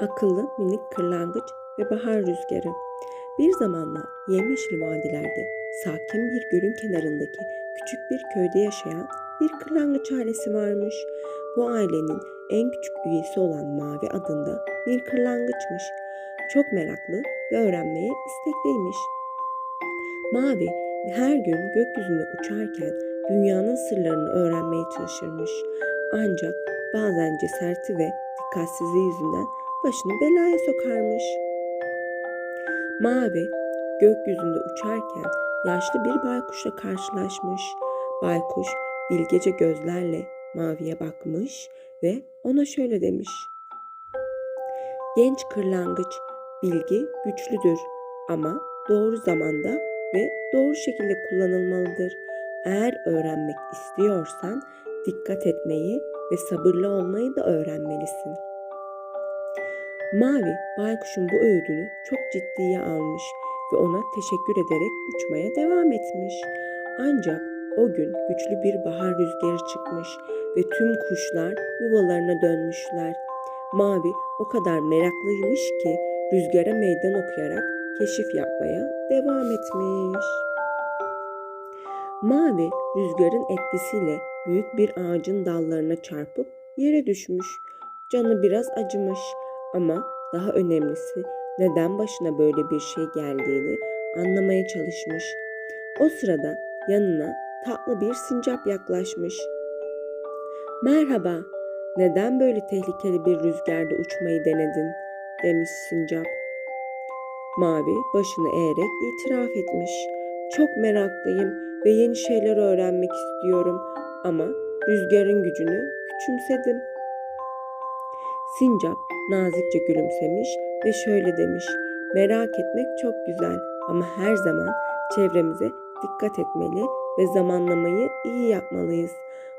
Akıllı minik kırlangıç ve bahar rüzgarı. Bir zamanlar yemyeşil vadilerde sakin bir gölün kenarındaki küçük bir köyde yaşayan bir kırlangıç ailesi varmış. Bu ailenin en küçük üyesi olan Mavi adında bir kırlangıçmış. Çok meraklı ve öğrenmeye istekliymiş. Mavi her gün gökyüzünde uçarken dünyanın sırlarını öğrenmeye çalışırmış. Ancak bazen cesareti ve dikkatsizliği yüzünden başını belaya sokarmış. Mavi gökyüzünde uçarken yaşlı bir baykuşla karşılaşmış. Baykuş bilgece gözlerle Mavi'ye bakmış ve ona şöyle demiş. Genç kırlangıç, bilgi güçlüdür ama doğru zamanda ve doğru şekilde kullanılmalıdır. Eğer öğrenmek istiyorsan dikkat etmeyi ve sabırlı olmayı da öğrenmelisin. Mavi baykuşun bu öğüdünü çok ciddiye almış ve ona teşekkür ederek uçmaya devam etmiş. Ancak o gün güçlü bir bahar rüzgarı çıkmış ve tüm kuşlar yuvalarına dönmüşler. Mavi o kadar meraklıymış ki rüzgara meydan okuyarak keşif yapmaya devam etmiş. Mavi rüzgarın etkisiyle büyük bir ağacın dallarına çarpıp yere düşmüş. Canı biraz acımış ama daha önemlisi neden başına böyle bir şey geldiğini anlamaya çalışmış. O sırada yanına tatlı bir sincap yaklaşmış. Merhaba, neden böyle tehlikeli bir rüzgarda uçmayı denedin? demiş sincap. Mavi başını eğerek itiraf etmiş. Çok meraklıyım ve yeni şeyler öğrenmek istiyorum ama rüzgarın gücünü küçümsedim. Sincap nazikçe gülümsemiş ve şöyle demiş. Merak etmek çok güzel ama her zaman çevremize dikkat etmeli ve zamanlamayı iyi yapmalıyız.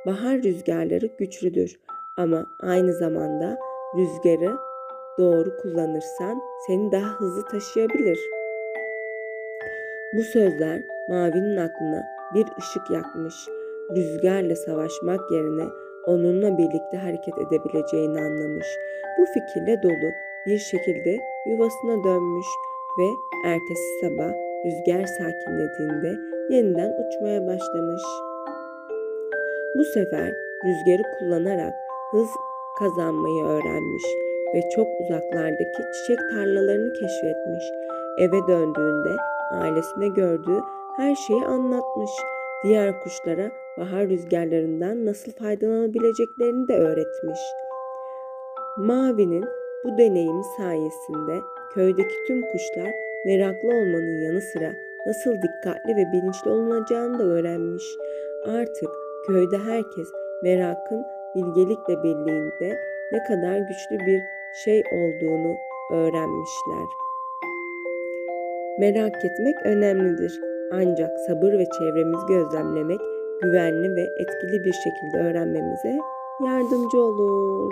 Bahar rüzgarları güçlüdür ama aynı zamanda rüzgarı doğru kullanırsan seni daha hızlı taşıyabilir. Bu sözler Mavi'nin aklına bir ışık yakmış. Rüzgarla savaşmak yerine onunla birlikte hareket edebileceğini anlamış. Bu fikirle dolu bir şekilde yuvasına dönmüş ve ertesi sabah rüzgar sakinlediğinde yeniden uçmaya başlamış. Bu sefer rüzgarı kullanarak hız kazanmayı öğrenmiş ve çok uzaklardaki çiçek tarlalarını keşfetmiş. Eve döndüğünde ailesine gördüğü her şeyi anlatmış. Diğer kuşlara bahar rüzgarlarından nasıl faydalanabileceklerini de öğretmiş. Mavi'nin bu deneyim sayesinde köydeki tüm kuşlar meraklı olmanın yanı sıra nasıl dikkatli ve bilinçli olunacağını da öğrenmiş. Artık köyde herkes merakın bilgelikle birliğinde ne kadar güçlü bir şey olduğunu öğrenmişler. Merak etmek önemlidir. Ancak sabır ve çevremizi gözlemlemek güvenli ve etkili bir şekilde öğrenmemize yardımcı olur.